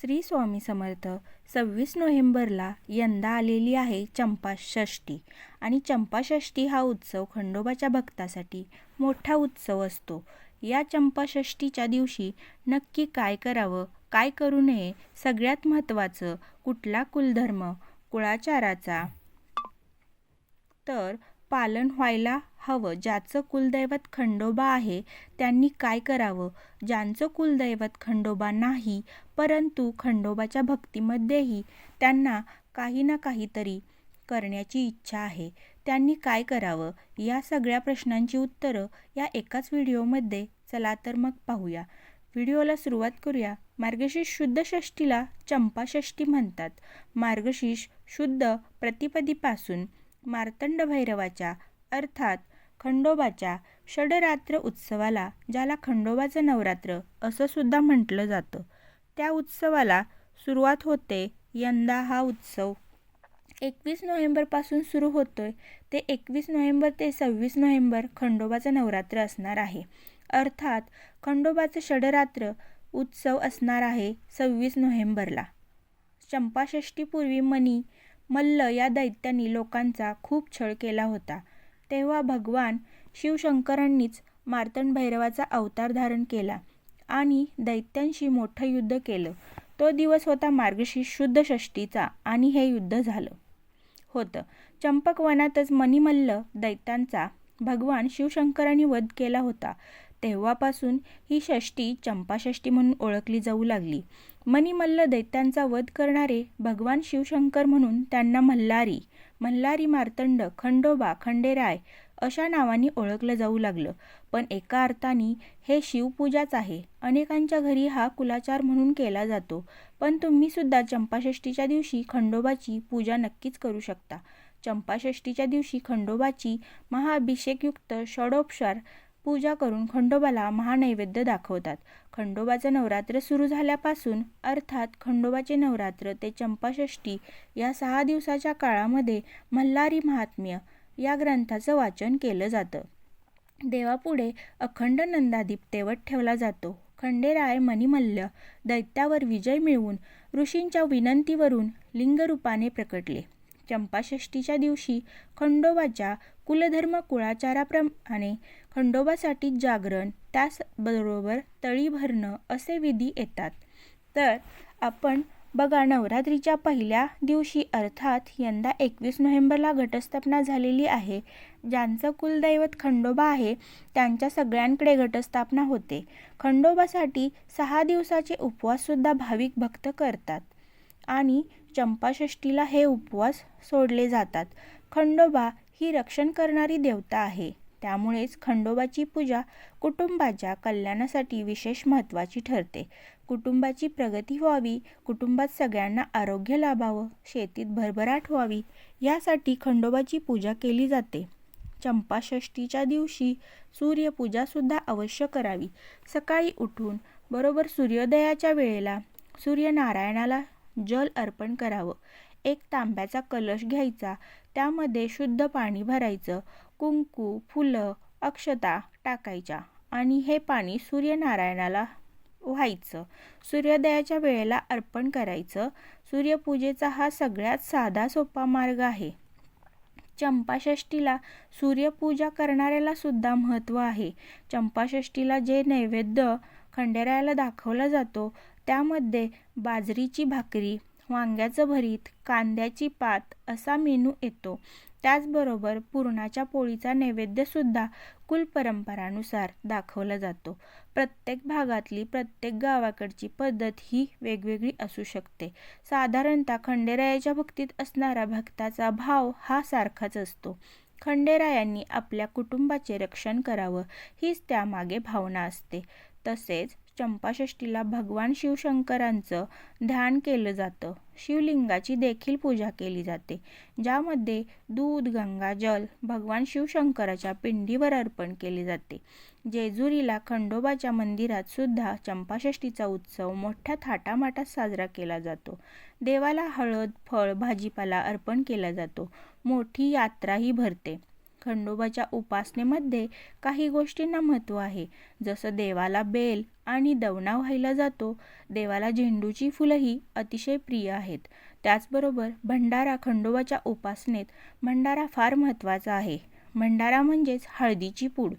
श्री स्वामी समर्थ सव्वीस नोव्हेंबरला यंदा आलेली आहे चंपाषष्ठी. आणि चंपाषष्ठी हा उत्सव खंडोबाच्या भक्तासाठी मोठा उत्सव असतो. या चंपाषष्ठीच्या दिवशी नक्की काय करावं काय करू नये सगळ्यात महत्त्वाचं कुठला कुलधर्म कुळाचाराचा? तर पालन व्हायला हवं ज्याचं कुलदैवत खंडोबा आहे त्यांनी काय करावं? ज्यांचं कुलदैवत खंडोबा नाही परंतु खंडोबाच्या भक्तीमध्येही त्यांना काही ना काहीतरी करण्याची इच्छा आहे. त्यांनी काय करावं? या सगळ्या प्रश्नांची उत्तरं या एकाच व्हिडिओमध्ये. चला तर मग पाहूया. व्हिडिओला सुरुवात करूया. मार्गशीर्ष शुद्ध षष्टीला चंपाषष्ठी म्हणतात. मार्गशीर्ष शुद्ध प्रतिपदीपासून मार्तंड भैरवाच्या अर्थात खंडोबाच्या षडरात्र उत्सवाला ज्याला खंडोबाचं नवरात्र असं सुद्धा म्हटलं जातं त्या उत्सवाला सुरुवात होते यंदा हा उत्सव एकवीस नोव्हेंबरपासून सुरू होतोय. ते एकवीस नोव्हेंबर ते सव्वीस नोव्हेंबर खंडोबाचं नवरात्र असणार आहे. अर्थात खंडोबाचं षडरात्र उत्सव असणार आहे सव्वीस नोव्हेंबरला. चंपाषष्टीपूर्वी मनी मल्ल या दैत्यांनी लोकांचा खूप छळ केला होता. तेव्हा भगवान शिवशंकरांनीच मार्तंड भैरवाचा अवतार धारण केला आणि दैत्यांशी मोठं युद्ध केलं. तो दिवस होता मार्गशीर्ष शुद्ध षष्टीचा आणि हे युद्ध झालं. होतं. चंपकवनातच मणिमल्ल दैत्यांचा भगवान शिवशंकरांनी वध केला होता. तेव्हापासून ही षष्टी चंपाषष्ठी म्हणून ओळखली जाऊ लागली. मणिमल्ल दैत्यांचा वध करणारे भगवान शिवशंकर म्हणून त्यांना मल्हारी मल्हारी मार्तंड खंडोबा खंडेराय अशा नावांनी ओळखलं जाऊ लागलं. पण एका अर्थाने हे शिवपूजाच आहे. अनेकांच्या घरी हा कुलाचार म्हणून केला जातो. पण तुम्ही सुद्धा चंपाषष्टीच्या दिवशी खंडोबाची पूजा नक्कीच करू शकता. चंपाषष्टीच्या दिवशी खंडोबाची महाअभिषेकयुक्त षडोपचार पूजा करून खंडोबाला महानैवेद्य दाखवतात. खंडोबाचं नवरात्र सुरू झाल्यापासून अर्थात खंडोबाचे नवरात्र ते चंपाषष्ठी या सहा दिवसाच्या काळामध्ये मल्हारी महात्म्य या ग्रंथाचं वाचन केलं जातं. देवापुढे अखंड नंदादीप तेवत ठेवला जातो. खंडेराय मणिमल्ल दैत्यावर विजय मिळवून ऋषींच्या विनंतीवरून लिंगरूपाने प्रकटले. चंपाषष्टीच्या दिवशी खंडोबाच्या कुलधर्म कुळाचाराप्रमाणे खंडोबासाठी जागरण त्याचबरोबर तळी भरणं असे विधी येतात. तर आपण बघा नवरात्रीच्या पहिल्या दिवशी अर्थात यंदा एकवीस नोव्हेंबरला घटस्थापना झालेली आहे. ज्यांचं कुलदैवत खंडोबा आहे त्यांच्या सगळ्यांकडे घटस्थापना होते. खंडोबासाठी सहा दिवसाचे उपवाससुद्धा भाविक भक्त करतात. आणि चंपाषष्टीला हे उपवास सोडले जातात. खंडोबा ही रक्षण करणारी देवता आहे. त्यामुळेच खंडोबाची पूजा कुटुंबाच्या कल्याणासाठी विशेष महत्त्वाची ठरते. कुटुंबाची प्रगती व्हावी कुटुंबात सगळ्यांना आरोग्य लाभावं शेतीत भरभराट व्हावी यासाठी खंडोबाची पूजा केली जाते. चंपाषष्टीच्या दिवशी सूर्यपूजासुद्धा अवश्य करावी. सकाळी उठून बरोबर सूर्योदयाच्या वेळेला सूर्यनारायणाला जल अर्पण करावं. एक तांब्याचा कलश घ्यायचा त्यामध्ये शुद्ध पाणी भरायचं कुंकू फुलं अक्षता टाकायच्या आणि हे पाणी सूर्यनारायणाला व्हायचं. सूर्योदयाच्या वेळेला अर्पण करायचं. सूर्यपूजेचा हा सगळ्यात साधा सोपा मार्ग आहे. चंपाषष्टीला सूर्यपूजा करणाऱ्याला सुद्धा महत्त्व आहे. चंपाषष्टीला जे नैवेद्य खंडेरायाला दाखवला जातो त्यामध्ये बाजरीची भाकरी वांग्याचं भरीत कांद्याची पात असा मेनू येतो. त्याचबरोबर पुरणाच्या पोळीचा नैवेद्यसुद्धा कुलपरंपरानुसार दाखवला जातो. प्रत्येक भागातली प्रत्येक गावाकडची पद्धत ही वेगवेगळी असू शकते. साधारणतः खंडेरायाच्या भक्तीत असणारा भक्ताचा भाव हा सारखाच असतो. खंडेरायांनी आपल्या कुटुंबाचे रक्षण करावं हीच त्यामागे भावना असते. तसेच चंपाषष्टीला भगवान शिवशंकरांचं ध्यान केलं जातं. शिवलिंगाची देखील पूजा केली जाते. ज्यामध्ये दूध गंगा जल भगवान शिवशंकराच्या पिंडीवर अर्पण केले जाते. जेजुरीला खंडोबाच्या मंदिरात सुद्धा चंपाषष्टीचा उत्सव मोठ्या थाटामाटात साजरा केला जातो. देवाला हळद फळ भाजीपाला अर्पण केला जातो. मोठी यात्राही भरते. खंडोबाच्या उपासनेमध्ये काही गोष्टींना महत्त्व आहे. जसं देवाला बेल आणि दवना व्हायला जातो देवाला झेंडूची फुलंही अतिशय प्रिय आहेत. त्याचबरोबर भंडारा खंडोबाच्या उपासनेत भंडारा फार महत्त्वाचा आहे. भंडारा म्हणजेच हळदीची पूड.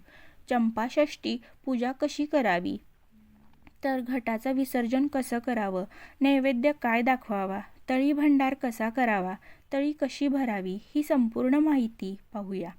चंपाषष्ठी पूजा कशी करावी? तर घटाचं विसर्जन कसं करावं? नैवेद्य काय दाखवावा? तळी भंडार कसा करावा? तळी कशी भरावी? ही संपूर्ण माहिती पाहूया.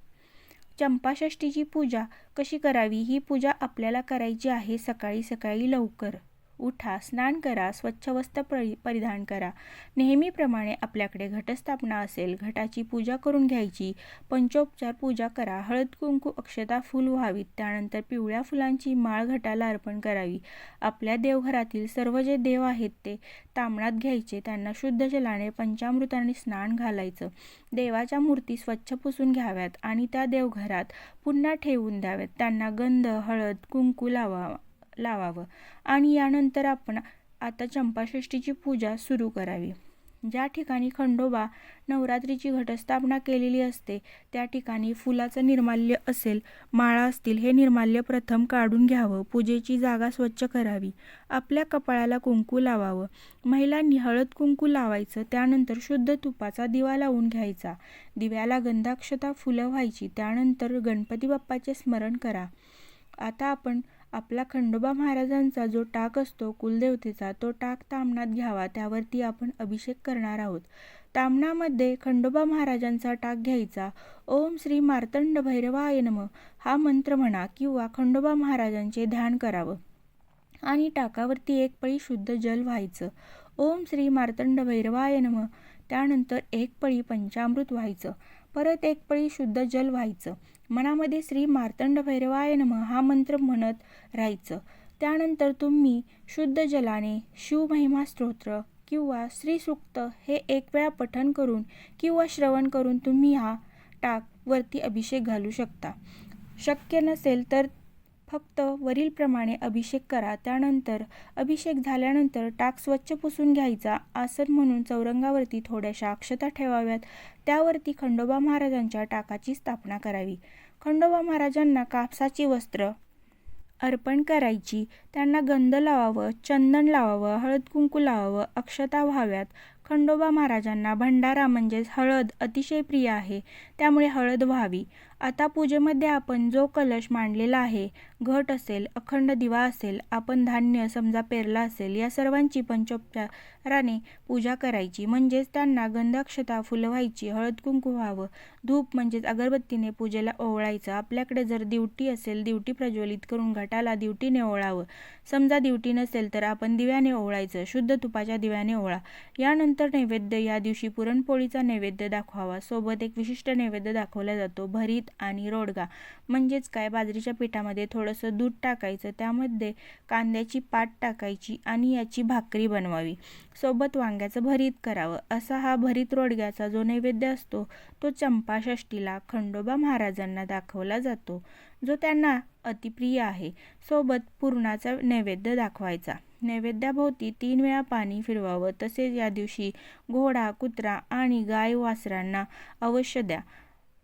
चंपाषष्ठीची पूजा कशी करावी? ही पूजा आपल्याला करायची आहे सकाळी सकाळी लवकर. उठा स्नान करा स्वच्छ वस्त्र परि परिधान करा. नेहमीप्रमाणे आपल्याकडे घटस्थापना असेल घटाची पूजा करून घ्यायची पंचोपचार पूजा करा. हळद कुंकू अक्षता फूल व्हावीत. त्यानंतर पिवळ्या फुलांची माळ घटाला अर्पण करावी. आपल्या देवघरातील सर्व जे देव आहेत ते तांबणात घ्यायचे. त्यांना शुद्ध जलाने पंचामृताने स्नान घालायचं. देवाच्या मूर्ती स्वच्छ पुसून घ्याव्यात आणि त्या देवघरात पुन्हा ठेवून द्याव्यात. त्यांना गंध हळद कुंकू लावा लावावं. आणि यानंतर आपण आता चंपाषष्ठीची पूजा सुरू करावी. ज्या ठिकाणी खंडोबा नवरात्रीची घटस्थापना केलेली असते त्या ठिकाणी फुलाचं निर्माल्य असेल माळा असतील हे निर्माल्य प्रथम काढून घ्यावं. पूजेची जागा स्वच्छ करावी. आपल्या कपाळाला कुंकू लावावं. महिलांनी हळद कुंकू लावायचं. त्यानंतर शुद्ध तुपाचा दिवा लावून घ्यायचा. दिव्याला गंधाक्षता फुलं व्हायची. त्यानंतर गणपती बाप्पाचे स्मरण करा. आता आपण आपला खंडोबा महाराजांचा जो टाक असतो कुलदेवतेचा तो टाक तामणात घ्यावा त्यावरती आपण अभिषेक करणार आहोत. तामणामध्ये खंडोबा महाराजांचा टाक घ्यायचा. ओम श्री मार्तंड भैरवाय नम हा मंत्र म्हणा किंवा खंडोबा महाराजांचे ध्यान करावं. आणि टाकावरती एक पळी शुद्ध जल व्हायचं. ओम श्री मार्तंड भैरवाय नम त्यानंतर एक पळी पंचामृत व्हायचं. परत एक पळी शुद्ध जल व्हायचं. मनामध्ये श्री मार्तंड भैरवाय नम हा मंत्र म्हणत राहायचं. त्यानंतर तुम्ही शुद्ध जलाने शिवमहिमा स्तोत्र किंवा श्रीसूक्त हे एक वेळा पठण करून किंवा श्रवण करून तुम्ही हा टाकवरती अभिषेक घालू शकता. शक्य नसेल तर फक्त वरीलप्रमाणे अभिषेक करा. त्यानंतर अभिषेक झाल्यानंतर टाक स्वच्छ पुसून घ्यायचा. आसन म्हणून चौरंगावरती थोड्याशा अक्षता ठेवाव्यात. त्यावरती खंडोबा महाराजांच्या टाकाची स्थापना करावी. खंडोबा महाराजांना कापसाची वस्त्र अर्पण करायची. त्यांना गंध लावावं चंदन लावावं हळद कुंकू लावावं अक्षता व्हाव्यात. खंडोबा महाराजांना भंडारा म्हणजेच हळद अतिशय प्रिय आहे. त्यामुळे हळद व्हावी. आता पूजेमध्ये आपण जो कलश मांडलेला आहे घट असेल अखंड दिवा असेल आपण धान्य समजा पेरला असेल या सर्वांची पंचोपचाराने पूजा करायची. म्हणजेच त्यांना गंधाक्षता फुलं व्हायची हळद कुंकू व्हावं. धूप म्हणजेच अगरबत्तीने पूजेला ओवळायचं. आपल्याकडे जर दिवटी असेल दिवटी प्रज्वलित करून घटाला दिवटीने ओवळावं. समजा दिवटी नसेल तर आपण दिव्याने ओवळायचं. शुद्ध तुपाच्या दिव्याने ओवळा. यानंतर नैवेद्य या दिवशी पुरणपोळीचा नैवेद्य दाखवावा. सोबत एक विशिष्ट नैवेद्य दाखवला जातो. भरीत आणि रोडगा. म्हणजेच काय? बाजरीच्या पिठामध्ये थोडंसं दूध टाकायचं. त्यामध्ये कांद्याची पाट टाकायची आणि याची भाकरी बनवावी. सोबत वांग्याचं भरीत करावं. असा हा भरीत रोडग्याचा जो नैवेद्य असतो तो चंपाषष्टीला खंडोबा महाराजांना दाखवला जातो जो त्यांना अतिप्रिय आहे. सोबत पुरणाचा नैवेद्य दाखवायचा. नैवेद्याभोवती तीन वेळा पाणी फिरवावं. तसेच या दिवशी घोडा कुत्रा आणि गाय वासरांना अवश्य द्या.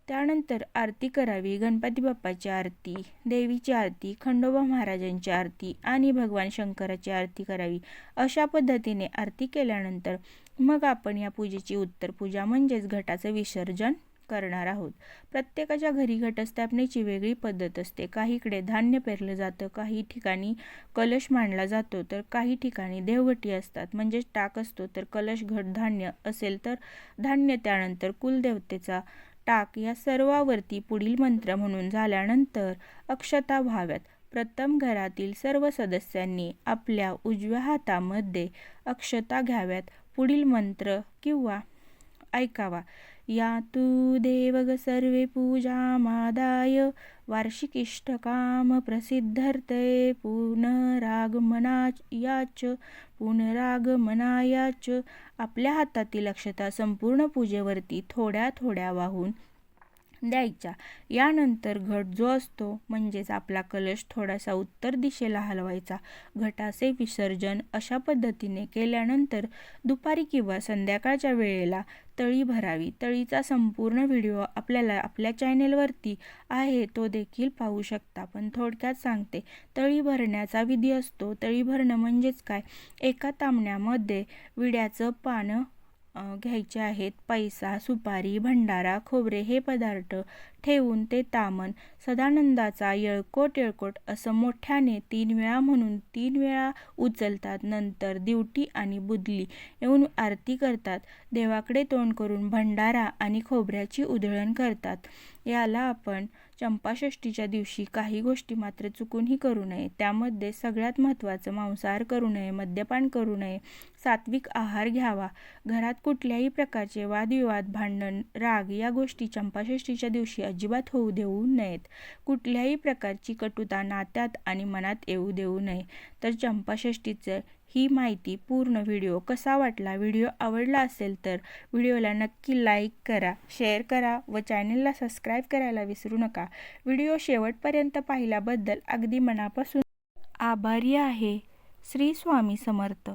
त्यानंतर आरती करावी गणपती बाप्पाची आरती देवीची आरती खंडोबा महाराजांची आरती आणि भगवान शंकराची आरती करावी. अशा पद्धतीने आरती केल्यानंतर मग आपण या पूजेची उत्तर पूजा म्हणजेच घटाचं विसर्जन करणार आहोत. प्रत्येकाच्या घरी घटस्थापनेची वेगळी पद्धत असते. काहीकडे धान्य पेरलं जातं काही ठिकाणी कलश मांडला जातो तर काही ठिकाणी देवघटी असतात. म्हणजेच टाक असतो तर कलश घट धान्य असेल तर धान्य त्यानंतर कुलदेवतेचा टाक या सर्वावरती पुढील मंत्र म्हणून झाल्यानंतर अक्षता व्हाव्यात. प्रथम घरातील सर्व सदस्यांनी आपल्या उजव्या हातामध्ये अक्षता घ्याव्यात. पुढील मंत्र किंवा ऐकावा. या तू देवग सर्वे पूजा मादाय वार्षिक इष्टकाम प्रसिद्धर्थे पुनरागमनायाच पुनरागमनायाच. आपल्या हातातील अक्षता संपूर्ण पूजेवरती थोड्या थोड्या वाहून द्यायच्या. यानंतर घट जो असतो म्हणजेच आपला कलश थोडासा उत्तर दिशेला हलवायचा. घटाचे विसर्जन अशा पद्धतीने केल्यानंतर दुपारी किंवा संध्याकाळच्या वेळेला तळी भरावी. तळीचा संपूर्ण व्हिडिओ आपल्याला आपल्या चॅनेलवरती आहे तो देखील पाहू शकता. पण थोडक्यात सांगते. तळी भरण्याचा विधी असतो. तळी भरणं म्हणजेच काय? एका तांबण्यामध्ये विड्याचं पानं घ्यायचे आहेत. पैसा सुपारी भंडारा खोबरे हे पदार्थ ठेवून ते तामन सदानंदाचा येळकोट येळकोट असं मोठ्याने तीन वेळा म्हणून तीन वेळा उचलतात. नंतर दिवटी आणि बुदली येऊन आरती करतात. देवाकडे तोंड करून भंडारा आणि खोबऱ्याची उधळण करतात. याला आपण चंपाषष्ठीच्या दिवशी काही गोष्टी मात्र चुकूनही करू नये. त्यामध्ये सगळ्यात महत्त्वाचं मांसाहार करू नये मद्यपान करू नये सात्विक आहार घ्यावा. घरात कुठल्याही प्रकारचे वादविवाद भांडण राग या गोष्टी चंपाषष्ठीच्या दिवशी अजिबात होऊ देऊ नयेत. कुठल्याही प्रकारची कटुता नात्यात आणि मनात येऊ देऊ नये. तर चंपाषष्ठीचं ही माहिती पूर्ण व्हिडिओ कसा वाटला? व्हिडिओ आवडला असेल तर व्हिडिओला नक्की लाईक करा शेअर करा व चॅनलला सबस्क्राईब करायला विसरू नका. व्हिडिओ शेवटपर्यंत पाहिल्याबद्दल अगदी मनापासून आभारी आहे. श्री स्वामी समर्थ.